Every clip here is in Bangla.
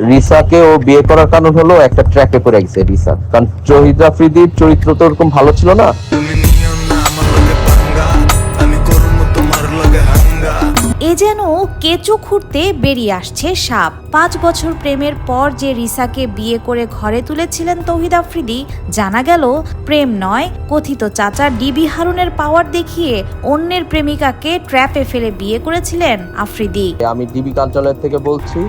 রিসাকে ও বিয়ে করার কারণ হলো একটা ট্র্যাকে পড়ে গেছে রিসা। কারণ জহিদ আফ্রিদির চরিত্র তো ওরকম ভালো ছিল না। এ যেন কেঁচো খুঁড়তে বেরিয়ে আসছে সাপ। পাঁচ বছর প্রেমের পর যে রিসাকে বিয়ে করে ঘরে তুলেছিলেন তৌহিদ আফ্রিদি জানা গেল প্রেম নয় কথিত চাচা ডিবি হারুনের পাওয়ার দেখিয়ে অন্যের প্রেমিকাকে ট্র্যাপে ফেলে বিয়ে করেছিলেন আফ্রিদি। আমি ডিবি কার্যালয় থেকে বলছি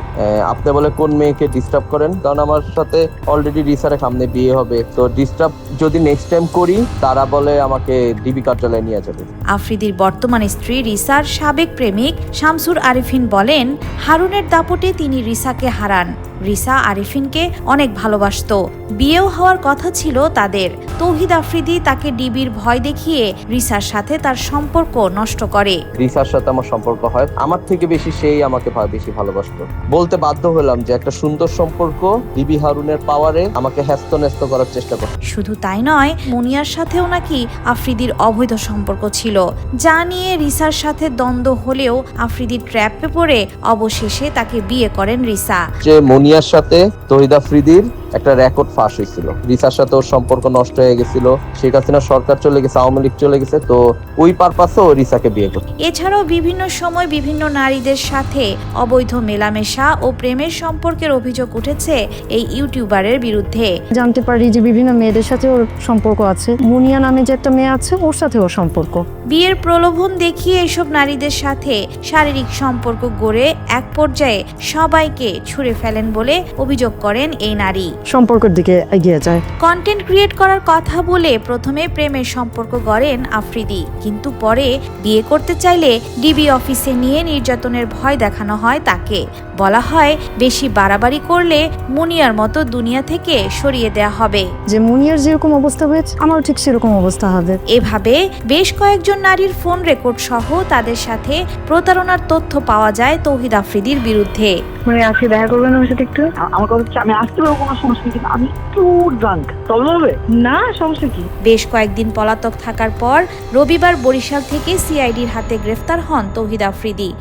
আপনি বলে কোন মেয়েকে ডিস্টার্ব করেন? কারণ আমার সাথে অলরেডি রিসারের সামনে বিয়ে হবে। তো ডিস্টার্ব যদি নেক্সট টাইম করি তারা বলে আমাকে ডিবি কার্যালয়ে নিয়ে যাবে। আফ্রিদির বর্তমান স্ত্রী রিসার সাবেক প্রেমিক শামসুর আরিফিন বলেন হারুনের দাপটে তিনি রিসাকে হারান। রিসা আরিফিনকে অনেক ভালোবাসতো। বিয়েও হওয়ার কথা ছিল তাদের। তৌহিদ আফ্রিদি তাকে ডিবির ভয় দেখিয়ে রিসার সাথে তার সম্পর্ক নষ্ট করে। রিসার সাথে আমার সম্পর্ক হয়। আমার থেকে বেশি সেই আমাকে বেশি ভালোবাসতো। বলতে বাধ্য হলাম যে একটা সুন্দর সম্পর্ক ডিবি হারুনের পাওয়ারে আমাকে হ্যাস্ত ন্যস্ত করার চেষ্টা করে। শুধু তাই নয় মুনিয়ার সাথেও নাকি আফ্রিদির অবৈধ সম্পর্ক ছিল। যা নিয়ে রিসার সাথে দ্বন্দ্ব হলেও আফ্রিদি ট্র্যাপে পড়ে অবশেষে তাকে বিয়ে করেন রিসা। যে মনিয়ার সাথে তহিদ আফ্রিদির একটা রেকর্ড ফাঁস হয়েছিল। রিসার সাথে ওর সম্পর্ক নষ্ট হয়ে গেছিল। শেখ হাসিনা সরকার চলে গেছে আওয়ামী লীগ চলে গেছে তো ওই পারপাসে ও রিসাকে বিয়ে করছে এছাড়াও বিভিন্ন সময় বিভিন্ন নারীদের সাথে অবৈধ মেলামেশা ও প্রেমের সম্পর্কের অভিযোগ উঠেছে এই ইউটিউবারের বিরুদ্ধে। জানতে পারি যে বিভিন্ন মেয়েদের সাথে ওর সম্পর্ক আছে। মুনিয়া নামে যে একটা মেয়ে আছে ওর সাথে ওর সম্পর্ক। বিয়ের প্রলোভন দেখিয়ে এসব নারীদের সাথে শারীরিক সম্পর্ক গড়ে এক পর্যায়ে সবাইকে ছুঁড়ে ফেলেন বলে অভিযোগ করেন এই নারী। সম্পর্কের দিকে এগিয়ে যায়। কন্টেন্ট ক্রিয়েট করার কথা বলে প্রথমে প্রেমের সম্পর্ক গড়েন আফ্রিদি কিন্তু পরে বিয়ে করতে চাইলে ডিবি অফিসে নিয়ে নির্যাতনের ভয় দেখানো হয় তাকে। বলা হয় বেশি বাড়াবাড়ি করলে মুনিয়ার মতো দুনিয়া থেকে সরিয়ে দেয়া হবে। যে মুনিয়ার যেরকম অবস্থা হয়েছে আমারও ঠিক সেরকম অবস্থা হবে। এভাবে বেশ কয়েকজন নারীর ফোন রেকর্ড সহ তাদের সাথে প্রতারণার তথ্য পাওয়া যায় তৌহিদ আফ্রিদির বিরুদ্ধে। মানে আজকে দেখা করবেন আমার সাথে একটু? আমার কথা হচ্ছে আমি আসতে পারব কোনো সমস্যা নেই কিন্তু আমি একটু ড্রাঙ্ক তবে হবে? না সমস্যা কি? বেশ কয়েকদিন পলাতক থাকার পর রবিবার বরিশাল থেকে সিআইডির হাতে গ্রেফতার হন তৌহিদ আফ্রিদি।